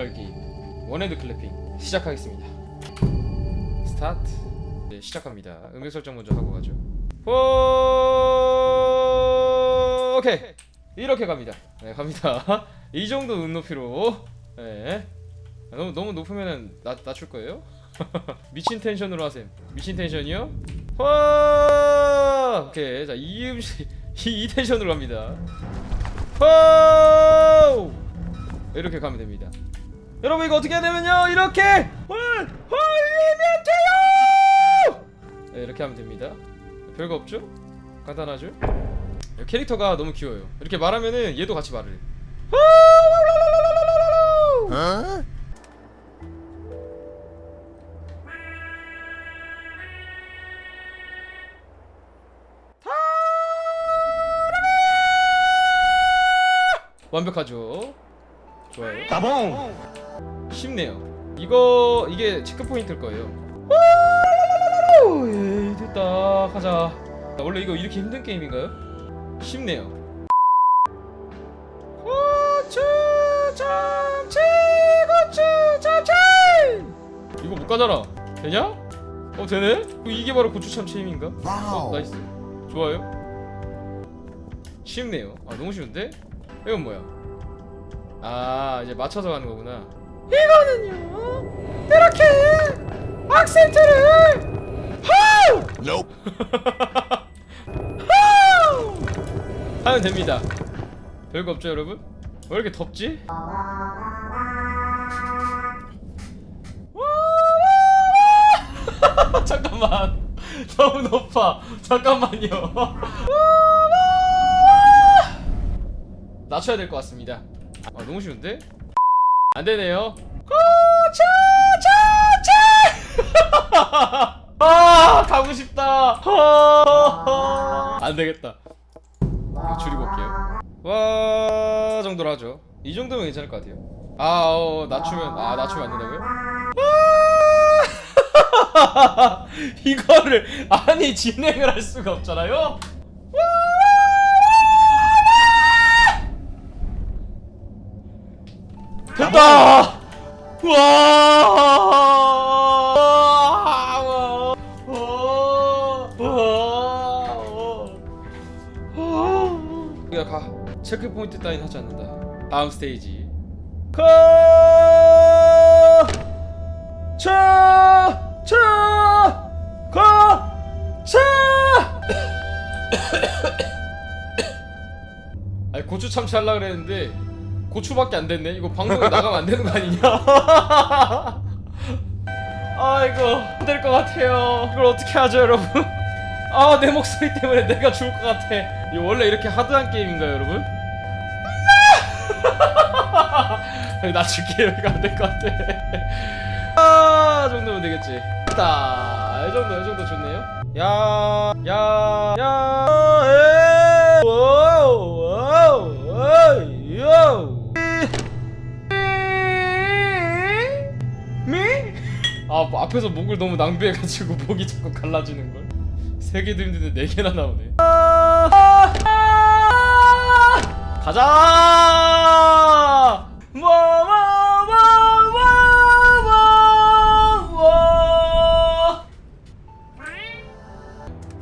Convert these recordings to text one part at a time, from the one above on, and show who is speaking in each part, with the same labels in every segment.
Speaker 1: 만들어기 원핸드 클래핑 시작하겠습니다. 스타트. 네, 시작합니다. 음악 설정 먼저 하고 가죠. 오, 오케이. 이렇게 갑니다. 네, 갑니다. 이 정도 눈높이로. 네. 너무 너무 높으면은 나 낮출 거예요? 미친 텐션으로 하셈. 미친 텐션이요? 와! 오케이. 자, 이 음식 이, 이 텐션으로 갑니다. 호! 이렇게 가면 됩니다. 여러분 이거 어떻게 해야 되면요 이렇게 홀 홀리면 돼요. 네, 이렇게 하면 됩니다. 별거 없죠? 간단하죠? 캐릭터가 너무 귀여워요. 이렇게 말하면은 얘도 같이 말을 해. 완벽하죠? 좋아요.
Speaker 2: 따봉
Speaker 1: 쉽네요. 이거 이게 체크 포인트일 거예요. 오, 예, 됐다. 가자. 원래 이거 이렇게 힘든 게임인가요? 쉽네요. 고추 참치 고추 참치 이거 못 가잖아. 되냐? 어 되네? 이게 바로 고추 참치 힘인가? 어, 나이스. 좋아요. 쉽네요. 아 너무 쉬운데? 이건 뭐야? 아 이제 맞춰서 가는 거구나. 이거는요. 이렇게 악센트를
Speaker 2: Nope
Speaker 1: 하면 됩니다. 별거 없죠 여러분? 왜 이렇게 덥지? 잠깐만 너무 높아 잠깐만요 낮춰야 될 것 같습니다 아 너무 쉬운데? 안 되네요. 아 가고 싶다. 안 되겠다. 줄이고 올게요. 와 정도로 하죠. 이 정도면 괜찮을 것 같아요. 아 어, 낮추면 아 낮추면 안 된다고요? 아! 이거를 아니 진행을 할 수가 없잖아요 됐다 와 우리가 가 체크 포인트 따윈 하지 않는다. 다음 스테이지. 가! 차! 차! 가! 차! 아니 고추 참치 하려 그랬는데 고추밖에 안 됐네. 이거 방송에 나가면 안 되는 거 아니냐? 아이고 안될 것 같아요. 이걸 어떻게 하죠, 여러분? 아 내 목소리 때문에 내가 죽을 것 같아. 이거 원래 이렇게 하드한 게임인가요, 여러분? 낮출게요. 이거 안 될 것 같아. 아 정도면 되겠지. 됐다. 이 정도, 이 정도 좋네요. 야, 야, 야, 아 뭐 앞에서 목을 너무 낭비해가지고 목이 자꾸 갈라지는 걸. 세 개도 힘든데 네 개나 나오네. 가자.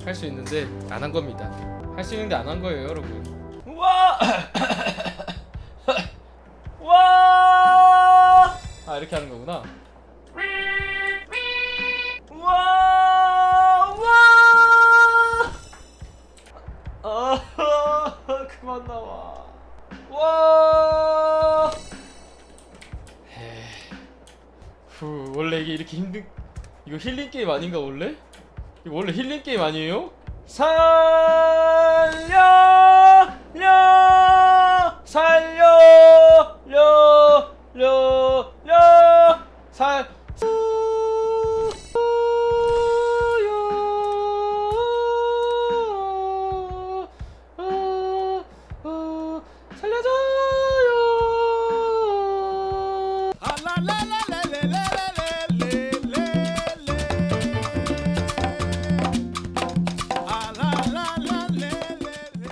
Speaker 1: 할 수 있는데 안 한 겁니다. 할 수 있는데 안 한 거예요, 여러분. 와. 와. 아 이렇게 하는 거구나. 후, 원래 이게 이렇게 힘든 이거 힐링 게임 아닌가 원래? 이거 원래 힐링 게임 아니에요? 살려! 려! 살려! 려!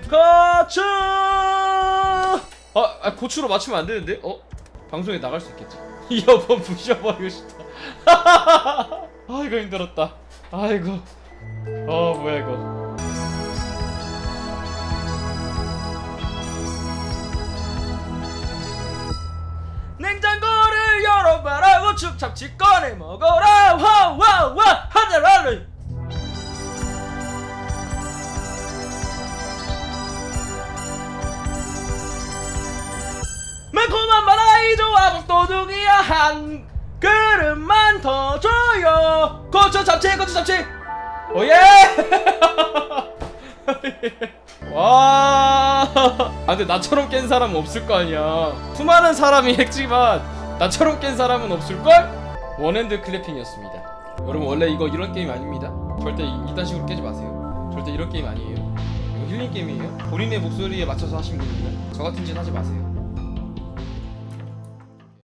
Speaker 1: 고추. 아, 아 고추로 맞추면 안 되는데? 어? 방송에 나갈 수 있겠지. 이어폰 부셔버리고 싶다 아이고 힘들었다 아이고 어 뭐야 이거 냉장고를 열어봐라 우측 참치 꺼내 먹어라 와와와 한잔 할래 좋아 복도둑이야 한 그릇만 더 줘요. 고추 잡채 고추 잡채 오예. 와. 아, 근데 나처럼 깬 사람은 없을 거 아니야. 수많은 사람이 했지만 나처럼 깬 사람은 없을걸? 원핸드 클래핑이었습니다. 여러분 원래 이거 이런 게임 아닙니다. 절대 이, 이딴 식으로 깨지 마세요. 절대 이런 게임 아니에요. 이거 힐링 게임이에요. 본인의 목소리에 맞춰서 하시면 됩니다. 저 같은 짓 하지 마세요